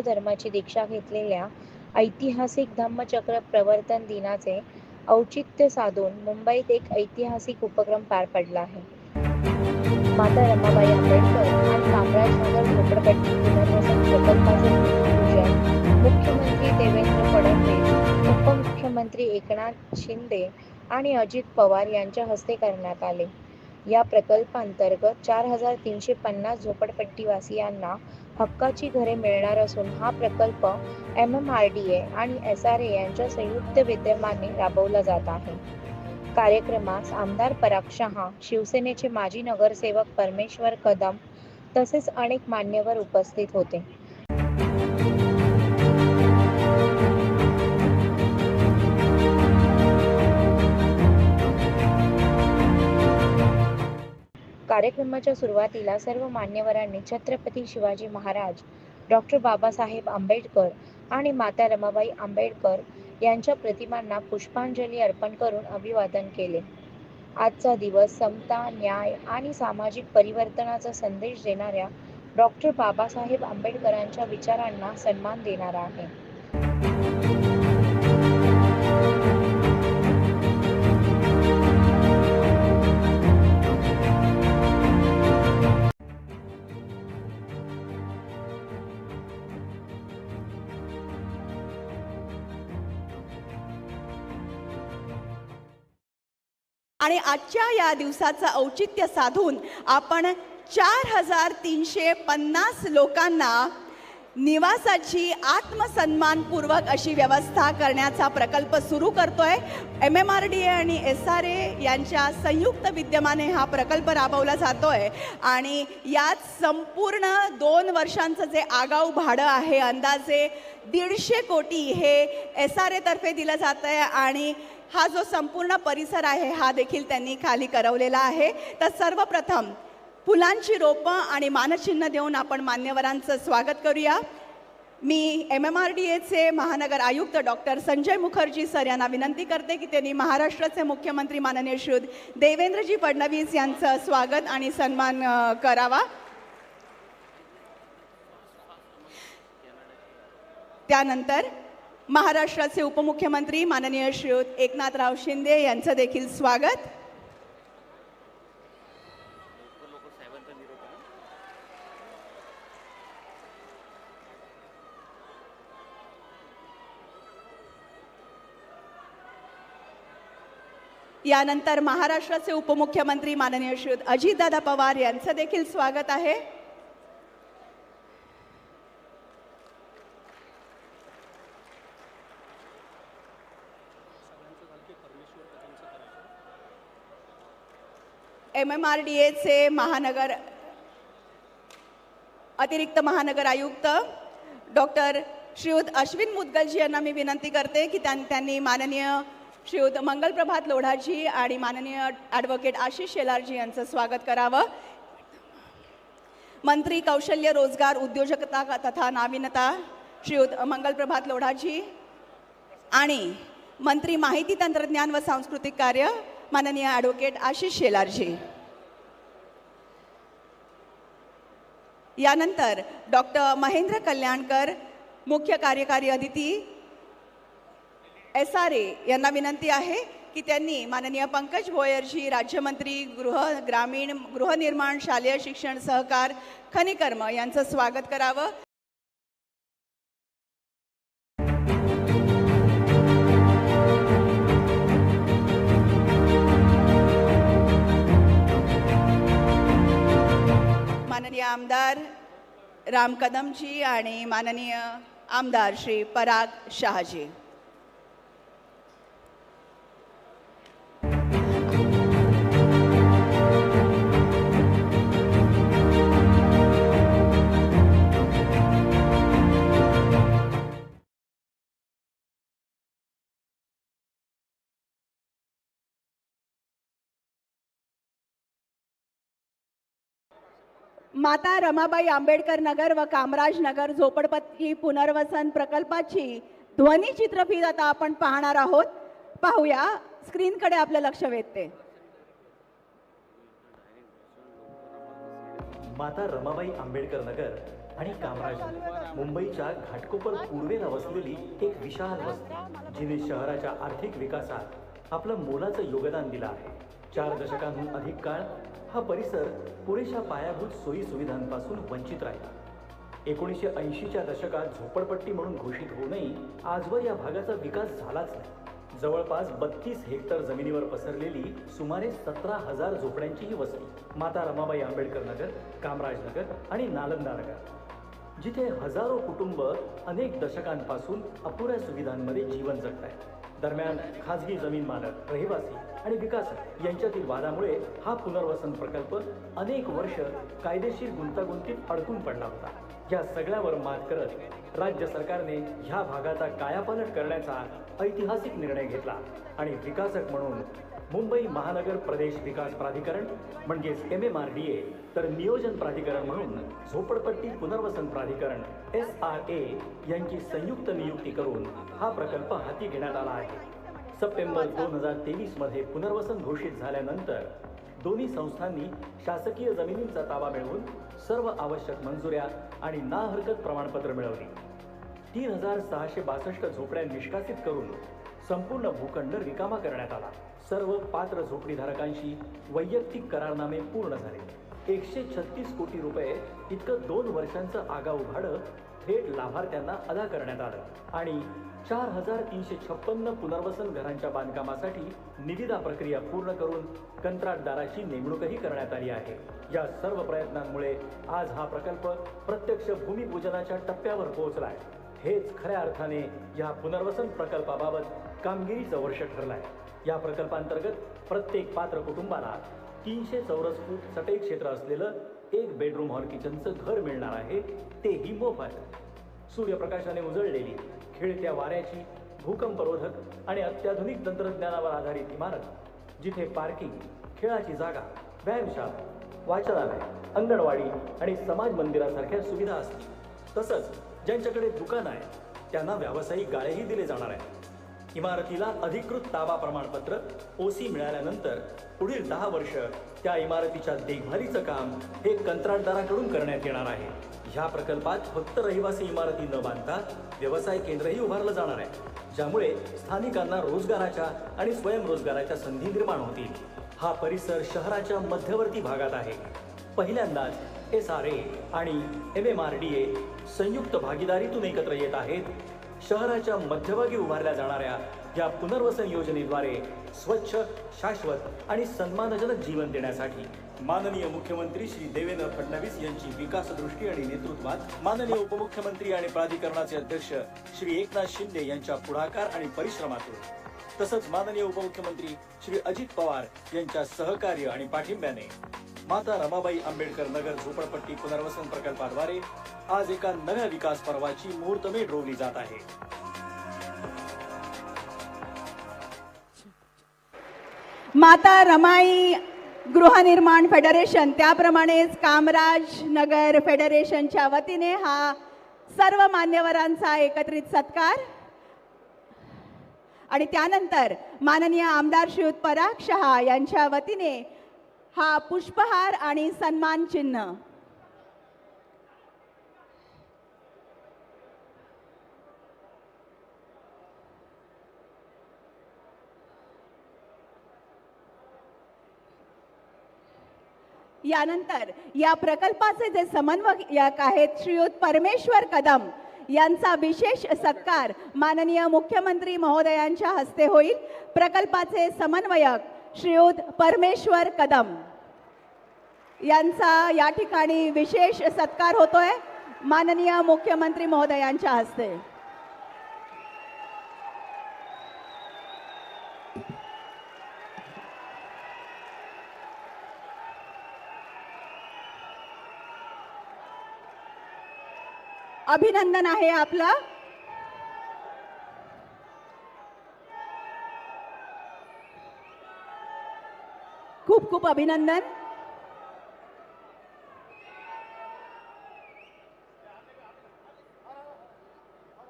बौद्ध धर्माची दीक्षा घेतलेल्या ऐतिहासिक धम्मचक्र प्रवर्तन दिनाचे औचित्य साधून मुंबईत एक ऐतिहासिक उपक्रम पार पडला आहे. माता रमाबाई आंबेडकर आणि कामराजनगर झोपडपट्टी पुनर्वसन प्रकल्पाचे भूमिपूजन मुख्यमंत्री देवेंद्र फडणवीस उपमुख्यमंत्री एकनाथ शिंदे आणि अजित पवार यांच्या हस्ते करण्यात आले. या प्रकल्पांतर्गत चार हजार तीनशे पन्नास झोपडपट्टीवासियांना हक्काची घरे मिळणार असून हा प्रकल्प M M R D A आणि एस आर ए यांच्या संयुक्त विद्यमाने राबवला जात आहे. कार्यक्रमास आमदार पराग शहा शिवसेनेचे माजी नगरसेवक परमेश्वर कदम तसेच अनेक मान्यवर उपस्थित होते. कार्यक्रमाच्या सुरुवातीला सर्व मान्यवरांनी छत्रपती शिवाजी महाराज डॉक्टर बाबासाहेब आंबेडकर आणि माता रमाबाई आंबेडकर यांच्या प्रतिमांना पुष्पांजली अर्पण करून अभिवादन केले. आजचा दिवस समता न्याय आणि सामाजिक परिवर्तनाचा संदेश देणाऱ्या डॉक्टर बाबासाहेब आंबेडकरांच्या विचारांना सन्मान देणारा आहे. आणि आजच्या या दिवसाचं औचित्य साधून आपण चार हजार तीनशे पन्नास लोकांना निवासाची आत्मसन्मानपूर्वक अशी व्यवस्था करण्याचा प्रकल्प सुरू करतोय. M M R D A आणि एस आर ए यांच्या संयुक्त विद्यमाने हा प्रकल्प राबवला जातोय. आणि यात संपूर्ण दोन वर्षांचं जे आगाऊ भाडं आहे अंदाजे दीडशे कोटी हे एस आर एतर्फे दिलं जातं आहे आणि हा जो संपूर्ण परिसर आहे हा देखील त्यांनी खाली करवलेला आहे. तर सर्वप्रथम फुलांची रोपं आणि मानचिन्ह देऊन आपण मान्यवरांचं स्वागत करूया. मी एम एम आर डी एचे महानगर आयुक्त डॉक्टर संजय मुखर्जी सर यांना विनंती करते की त्यांनी महाराष्ट्राचे मुख्यमंत्री माननीय श्री देवेंद्रजी फडणवीस यांचं स्वागत आणि सन्मान करावा. त्यानंतर महाराष्ट्राचे उपमुख्यमंत्री माननीय श्री एकनाथराव शिंदे यांचं देखील स्वागत. यानंतर महाराष्ट्राचे उपमुख्यमंत्री माननीय श्री अजितदादा पवार यांचं देखील स्वागत आहे. एम एम आर डी एचे महानगर अतिरिक्त महानगर आयुक्त डॉक्टर श्रीयुत अश्विन मुदगलजी यांना मी विनंती करते की त्यांनी माननीय श्रीयुत मंगलप्रभात लोढाजी आणि माननीय ॲडव्होकेट आशिष शेलारजी यांचं स्वागत करावं. मंत्री कौशल्य रोजगार उद्योजकता तथा नाविन्यता श्रीयुत मंगलप्रभात लोढाजी आणि मंत्री माहिती तंत्रज्ञान व सांस्कृतिक कार्य माननीय ॲडव्होकेट आशिष शेलारजी. यानंतर डॉक्टर महेंद्र कल्याणकर मुख्य कार्यकारी अधिती एस आर ए यांना विनंती आहे की त्यांनी माननीय पंकज भोयरजी राज्यमंत्री गृह ग्रामीण गृहनिर्माण शालेय शिक्षण सहकार खनिकर्म यांचं स्वागत करावं. माननीय आमदार राम कदमजी आणि माननीय आमदार श्री पराग शहाजी. माता रमाबाई आंबेडकर नगर व कामराज नगर झोपडपट्टी पुनर्वसन प्रकल्पाची ध्वनीचित्रफीत आता आपण पाहणार आहोत. पाहूया. स्क्रीनकडे आपलं लक्ष वेधते. माता रमाबाई आंबेडकर नगर आणि कामराज मुंबईच्या घाटकोपर पूर्वेला वसलेली एक विशाल वस्ती जिने शहराच्या आर्थिक विकासात आपलं मोलाचं योगदान दिलं आहे. चार दशकांहून अधिक काळ हा परिसर पुरेशा पायाभूत सोयी सुविधांपासून वंचित राहिला. एकोणीसशे ऐंशीच्या दशकात झोपडपट्टी म्हणून घोषित होऊनही आजवर या भागाचा विकास झालाच नाही. जवळपास बत्तीस हेक्टर जमिनीवर पसरलेली सुमारे सतरा हजार झोपड्यांची ही वस्ती माता रमाबाई आंबेडकर नगर कामराज नगर आणि नालंदा नगर. जिथे हजारो कुटुंब अनेक दशकांपासून अपुऱ्या सुविधांमध्ये जीवन जगत आहेत दरम्यान खाजगी जमीन मालक रहिवासी आणि विकासक यांच्यातील वादामुळे हा पुनर्वसन प्रकल्प अनेक वर्ष कायदेशीर गुंतागुंतीत अडकून पडला होता. या सगळ्यावर मात करत राज्य सरकारने ह्या भागाचा कायापालट करण्याचा ऐतिहासिक निर्णय घेतला आणि विकासक म्हणून मुंबई महानगर प्रदेश विकास प्राधिकरण म्हणजेच M M R D A तर नियोजन प्राधिकरण म्हणून झोपडपट्टी पुनर्वसन प्राधिकरण एस आर ए यांची संयुक्त नियुक्ती करून हा प्रकल्प हाती घेण्यात आला आहे. सप्टेंबर दोन हजार तेवीसमध्ये पुनर्वसन घोषित झाल्यानंतर दोन्ही संस्थांनी शासकीय जमिनींचा ताबा मिळवून सर्व आवश्यक मंजुऱ्या आणि ना हरकत प्रमाणपत्र मिळवली. तीन हजार सहाशे बासष्ट झोपड्या निष्कासित करून संपूर्ण भूखंड रिकामा करण्यात आला. सर्व पात्र झोपडीधारकांशी वैयक्तिक करारनामे पूर्ण झाले. एकशे छत्तीस कोटी रुपये इतकं दोन वर्षांचं आगाऊ भाडं थेट लाभार्थ्यांना अदा करण्यात आलं. आणि चार हजार तीनशे छप्पन्न पुनर्वसन घरांच्या बांधकामासाठी निविदा प्रक्रिया पूर्ण करून कंत्राटदाराची नेमणूकही करण्यात आली आहे. या सर्व प्रयत्नांमुळे आज हा प्रकल्प प्रत्यक्ष भूमिपूजनाच्या टप्प्यावर पोहोचलाय. हेच खऱ्या अर्थाने या पुनर्वसन प्रकल्पाबाबत कामगिरीचं वर्ष ठरलंय. या प्रकल्पांतर्गत प्रत्येक पात्र कुटुंबाला तीनशे चौरस फूट चटई क्षेत्र असलेलं एक बेडरूम हॉल किचनचं घर मिळणार आहे तेही मोफत. सूर्यप्रकाशाने उजळलेली खेळत्या वाऱ्याची भूकंपरोधक आणि अत्याधुनिक तंत्रज्ञानावर आधारित इमारत जिथे पार्किंग खेळाची जागा व्यायामशाळा वाचनालय अंगणवाडी आणि समाज मंदिरासारख्या सुविधा असतील. तसंच ज्यांच्याकडे दुकान आहे त्यांना व्यावसायिक गाळेही दिले जाणार आहे इमारतीला अधिकृत ताबा प्रमाणपत्र ओसी मिळाल्यानंतर पुढील दहा वर्ष त्या इमारतीच्या देखभालीचं काम हे कंत्राटदाराकडून करण्यात येणार आहे. ह्या प्रकल्पात फक्त रहिवासी इमारती न बांधता व्यवसाय केंद्रही उभारलं जाणार आहे ज्यामुळे स्थानिकांना रोजगाराच्या आणि स्वयंरोजगाराच्या संधी निर्माण होतील. हा परिसर शहराच्या मध्यवर्ती भागात आहे. पहिल्यांदाच एस आर ए आणि M M R D A संयुक्त भागीदारीतून एकत्र येत आहेत. शहराच्या मध्यभागी उभारल्या जाणाऱ्या या पुनर्वसन योजनेद्वारे स्वच्छ शाश्वत आणि सन्मानजनक जीवन देण्यासाठी माननीय मुख्यमंत्री श्री देवेंद्र फडणवीस यांची विकास दृष्टी आणि नेतृत्वात माननीय उपमुख्यमंत्री आणि प्राधिकरणाचे अध्यक्ष श्री एकनाथ शिंदे यांच्या पुढाकार आणि परिश्रमातून तसंच माननीय उपमुख्यमंत्री श्री अजित पवार यांच्या सहकार्य आणि पाठिंब्याने माता रमाबाई आंबेडकर नगर झोपडपट्टी पुनर्वसन प्रकल्पाद्वारे आज एका नव्या विकास पर्वाची मुहूर्तमेढ रोवली जात आहे. माता रमाई गृहनिर्माण फेडरेशन त्याप्रमाणेच कामराज नगर फेडरेशनच्या वतीने हा सर्व मान्यवरांचा एकत्रित सत्कार आणि त्यानंतर माननीय आमदार श्रीयुत पराग शहा यांच्या वतीने हा पुष्पहार आणि सन्मान चिन्ह. यानंतर या प्रकल्पाचे जे समन्वयक आहेत श्रीयुत परमेश्वर कदम यांचा विशेष सत्कार माननीय मुख्यमंत्री महोदयांच्या हस्ते होईल. प्रकल्पाचे समन्वयक श्रीयुत परमेश्वर कदम. यांचा या ठिकाणी विशेष सत्कार होतोय माननीय मुख्यमंत्री महोदयांच्या हस्ते. अभिनंदन आहे आपलं. खूप खूप अभिनंदन.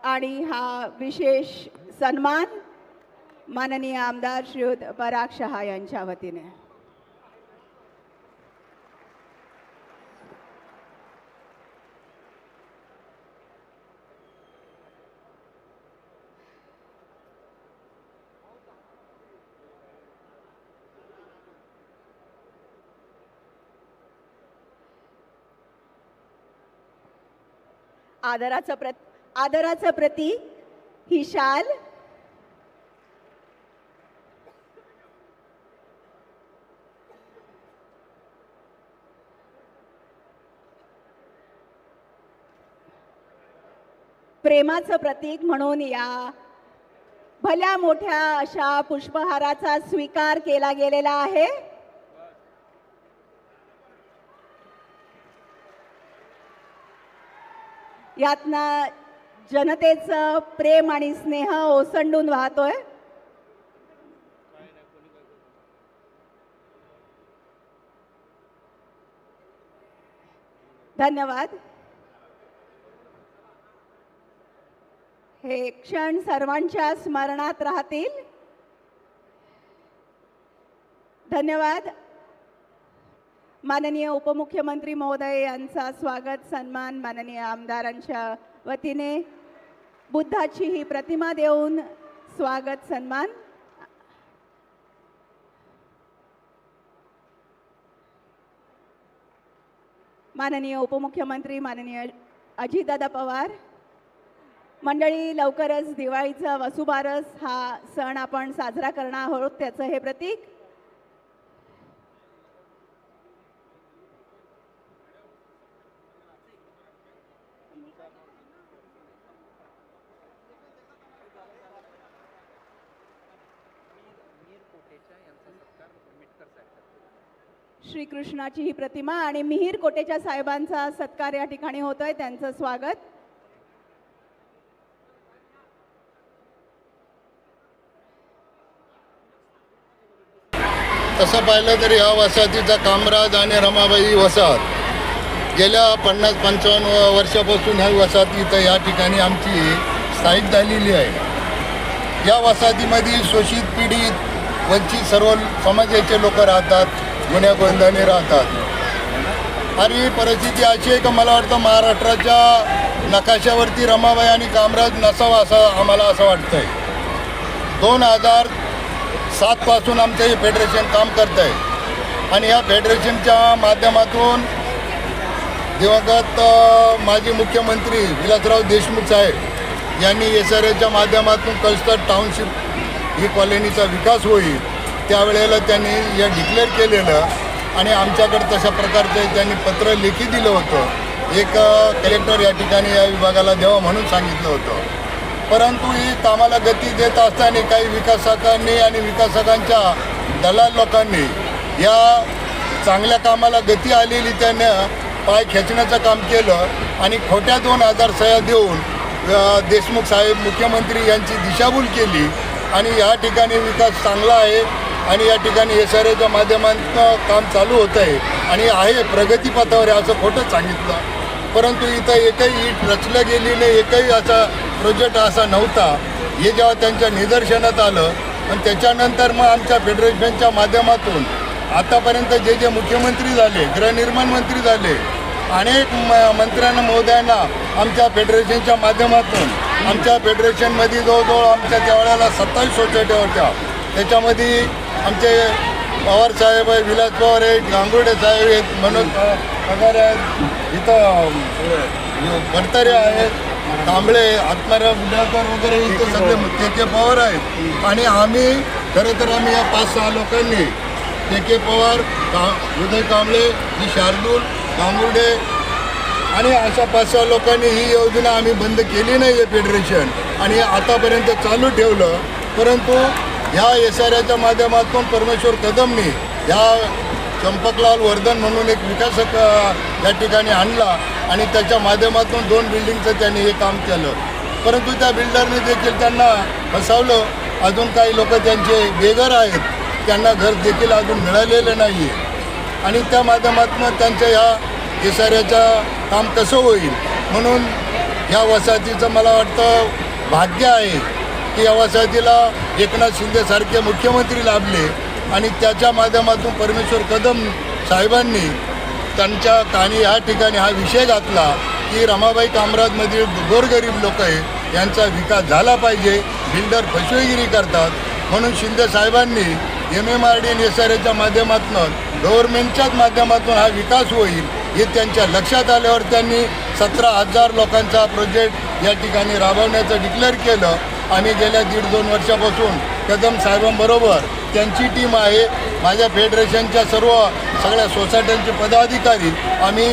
आणि हा विशेष सन्मान माननीय आमदार श्रीयुत पराग शहा यांच्या वतीने. आदराचं प्रत आदराचं प्रती ही शाल प्रेमाचं प्रतीक म्हणून या. भल्या मोठ्या अशा पुष्पहाराचा स्वीकार केला गेलेला आहे. यातनं जनतेचं प्रेम आणि स्नेह ओसंडून वाहतोय. धन्यवाद. हे क्षण सर्वांच्या स्मरणात राहतील. धन्यवाद. माननीय उपमुख्यमंत्री महोदय यांचा स्वागत सन्मान माननीय आमदारांच्या वतीने. बुद्धाची ही प्रतिमा देऊन स्वागत सन्मान. माननीय उपमुख्यमंत्री माननीय अजितदादा पवार. मंडळी लवकरच दिवाळीचा वसुबारस हा सण आपण साजरा करणार आहोत त्याचं हे प्रतीक. श्रीकृष्णाची ही प्रतिमा आणि मिहीर कोटेच्या साहेबांचा सत्कार या ठिकाणी होतोय. त्यांचं स्वागत. तसं पाहिलं तर हा वसाहतीचा कामराज आणि रमाबाई वसाहत. गेल्या पन्नास पंचावन्न वर्षापासून ह्या वसाहती इथं या ठिकाणी आमची स्थायिक झालेली आहे. या वसाहतीमध्ये शोषित पीडित वंचित सर्व समाजाचे लोक राहतात गुन्ह्या गोंधाने राहतात. आणि परिस्थिती अशी आहे का मला वाटतं महाराष्ट्राच्या नकाशावरती रमाबाई आणि कामराज नसावा असं आम्हाला असं वाटतं आहे दोन हजार सातपासून आमचं हे फेडरेशन काम करत आहे आणि या फेडरेशनच्या माध्यमातून दिवंगत माजी मुख्यमंत्री विलासराव देशमुख साहेब यांनी एस आर एच्या माध्यमातून कल्स्टर टाउनशिप ही कॉलनीचा विकास होईल. त्यावेळेला त्यांनी हे डिक्लेअर केलेलं आणि आमच्याकडे तशा प्रकारचं त्यांनी पत्र लेखी दिलं होतं. एक कलेक्टर या ठिकाणी या विभागाला द्यावा म्हणून सांगितलं होतं. परंतु ही कामाला गती देत असताना काही विकासकांनी आणि विकासकांच्या दलाल लोकांनी या चांगल्या कामाला गती आलेली त्यांना पाय खेचण्याचं काम केलं आणि खोट्या दोन हजार सह्या देऊन देशमुख साहेब मुख्यमंत्री यांची दिशाभूल केली. आणि या ठिकाणी विकास चांगला आहे आणि या ठिकाणी एस आर एच्या माध्यमातून काम चालू होतं आहे आणि आहे प्रगतीपथावर आहे असं खोटं सांगितलं. परंतु इथं एकही ईट रचलं गेली नाही एकही असा प्रोजेक्ट असा नव्हता. हे जेव्हा त्यांच्या निदर्शनात आलं आणि त्याच्यानंतर मग आमच्या फेडरेशनच्या माध्यमातून आतापर्यंत जे जे मुख्यमंत्री झाले गृहनिर्माण मंत्री झाले अनेक म मंत्र्यांना महोदयांना आमच्या फेडरेशनच्या माध्यमातून आमच्या फेडरेशनमध्ये जवळजवळ आमच्या त्यावेळेला सत्तावीस सोसायट्या होत्या त्याच्यामध्ये आमचे पवार साहेब आहे विलास पवार आहेत गांगुर्डे साहेब आहेत मनोज पगार आहेत इथं भरतारे आहेत कांबळे आत्माराम बुडाकर वगैरे इथे सगळे त्याचे पवार आहेत. आणि आम्ही खरं तर आम्ही या पाच सहा लोकांनी के के पवार का उदय कांबळे जी शार्दूल कांबुर्डे आणि अशा पाच सहा लोकांनी ही योजना आम्ही बंद केली नाही आहे फेडरेशन आणि आतापर्यंत चालू ठेवलं. परंतु ह्या एस आर आयच्या माध्यमातून परमेश्वर कदमनी ह्या चंपकलाल वर्धन म्हणून एक विकासक या ठिकाणी आणला आणि त्याच्या माध्यमातून दोन बिल्डिंगचं त्यांनी हे काम केलं. परंतु त्या बिल्डरने देखील त्यांना फसवलं. अजून काही लोक त्यांचे बेघर आहेत. त्यांना घर देखील अजून मिळालेलं नाही आहे आणि त्या माध्यमातून त्यांच्या ह्या एसाऱ्याचं काम कसं होईल? म्हणून ह्या वसाहतीचं मला वाटतं भाग्य आहे की या वसाहतीला एकनाथ शिंदेसारखे मुख्यमंत्री लाभले आणि त्याच्या माध्यमातून परमेश्वर कदम साहेबांनी त्यांच्या कानी ह्या ठिकाणी हा विषय घातला की रमाबाई कामराजमधील गोरगरीब लोक आहे यांचा विकास झाला पाहिजे. बिल्डर फसवेगिरी करतात. म्हणून शिंदे साहेबांनी एम एम आर डी आणि एस आर एच्या माध्यमातून गव्हर्नमेंटच्याच माध्यमातून हा विकास होईल हे त्यांच्या लक्षात आल्यावर त्यांनी सतरा हजार लोकांचा प्रोजेक्ट या ठिकाणी राबवण्याचं डिक्लेअर केलं. आम्ही गेल्या दीड दोन वर्षापासून कदम साहेबांबरोबर त्यांची टीम आहे. माझ्या फेडरेशनच्या सर्व सगळ्या सोसायट्यांचे पदाधिकारी आम्ही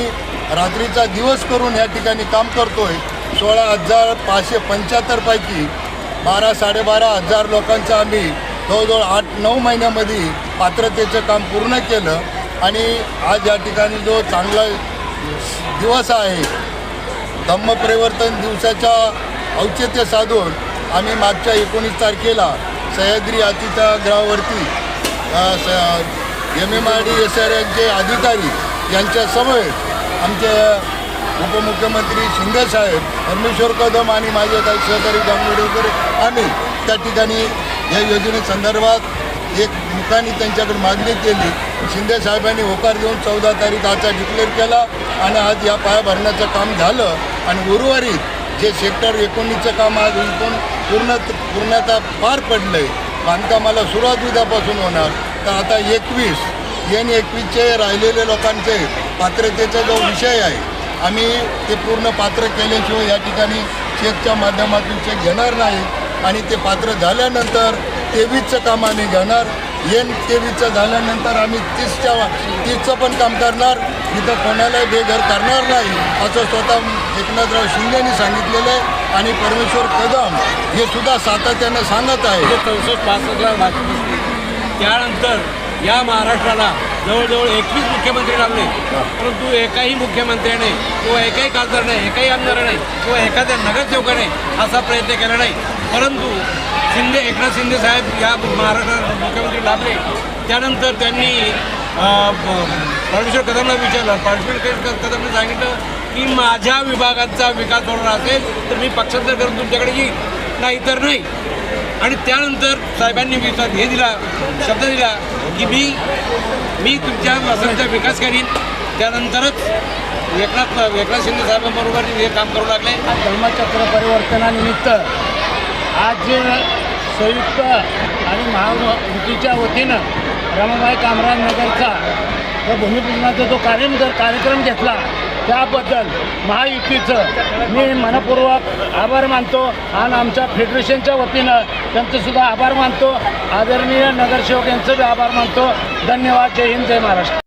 रात्रीचा दिवस करून या ठिकाणी काम करतोय. सोळा हजार पाचशे पंच्याहत्तरपैकी बारा साडेबारा हजार लोकांचं आम्ही जवळजवळ आठ नऊ महिन्यामध्ये पात्रतेचं काम पूर्ण केलं आणि आज या ठिकाणी जो चांगला दिवस आहे धम्मपरिवर्तन दिवसाच्या औचित्य साधून आम्ही मागच्या एकोणीस तारखेला Sahyadri अतिथागृहावरती M M R D S R यांचे अधिकारी यांच्यासमवेत आमचे उपमुख्यमंत्री शिंदेसाहेब परमेश्वर कदम आणि माझे काही सहकारी गांगुडे वगैरे आम्ही त्या ठिकाणी या योजनेसंदर्भात एक मुखाने त्यांच्याकडे मागणी केली. शिंदे साहेबांनी होकार देऊन चौदा तारीख आजचा डिक्लेअर केला आणि आज या पाया भरण्याचं काम झालं. आणि उर्वरित जे सेक्टर एकोणीसचं काम आज इथून पूर्ण पूर्णतः पार पडलं आहे बांधकामाला सुरुवात उद्यापासून होणार. तर आता एकवीस एन एकवीसचे राहिलेले लोकांचे पात्रतेचा जो विषय आहे आम्ही ते पूर्ण पात्र केल्याशिवाय या ठिकाणी चेकच्या माध्यमातून चेक घेणार नाही. आणि ते पात्र झाल्यानंतर तेवीसचं काम आम्ही घेणार. एन तेवीसचं झाल्यानंतर आम्ही तीसच्या तीसचं पण काम करणार. इथं कोणालाही बेघर करणार नाही असं स्वतः एकनाथराव शिंदेनी सांगितलेलं आहे. आणि परमेश्वर कदम हे सुद्धा सातत्यानं सांगत आहे. चौसष्ट पासष्टला भाजप त्यानंतर या महाराष्ट्राला जवळजवळ एकवीस मुख्यमंत्री लागले. परंतु एकाही मुख्यमंत्र्याने किंवा एकाही खासदाराने एकाही आमदाराने किंवा एखाद्या नगरसेवकाने असा प्रयत्न केला नाही. परंतु शिंदे एकनाथ शिंदे साहेब या महाराष्ट्रात मुख्यमंत्री लाभले त्यानंतर त्यांनी परमेश्वर कदमला विचारलं. परमेश्वर कदमने सांगितलं की माझ्या विभागाचा विकास होणार असेल तर मी पक्षांतर करून तुमच्याकडे येईल नाही तर नाही. आणि त्यानंतर साहेबांनी विचार हे दिला शब्द दिला की मी मी तुमच्या वसंतचा विकास करीन. त्यानंतरच एकनाथ एकनाथ शिंदे साहेबांबरोबर हे काम करू लागले. धर्मचक्र परिवर्तनानिमित्त आज जे संयुक्त आणि महायुतीच्या वतीनं रमाबाई कामराज नगरचा व भूमिपूजनाचा जो कार्य कार्यक्रम घेतला त्याबद्दल महायुतीचं मी मनपूर्वक आभार मानतो आणि आमच्या फेडरेशनच्या वतीनं त्यांचंसुद्धा आभार मानतो. आदरणीय नगरसेवक यांचं बी आभार मानतो. धन्यवाद. जय हिंद जय महाराष्ट्र.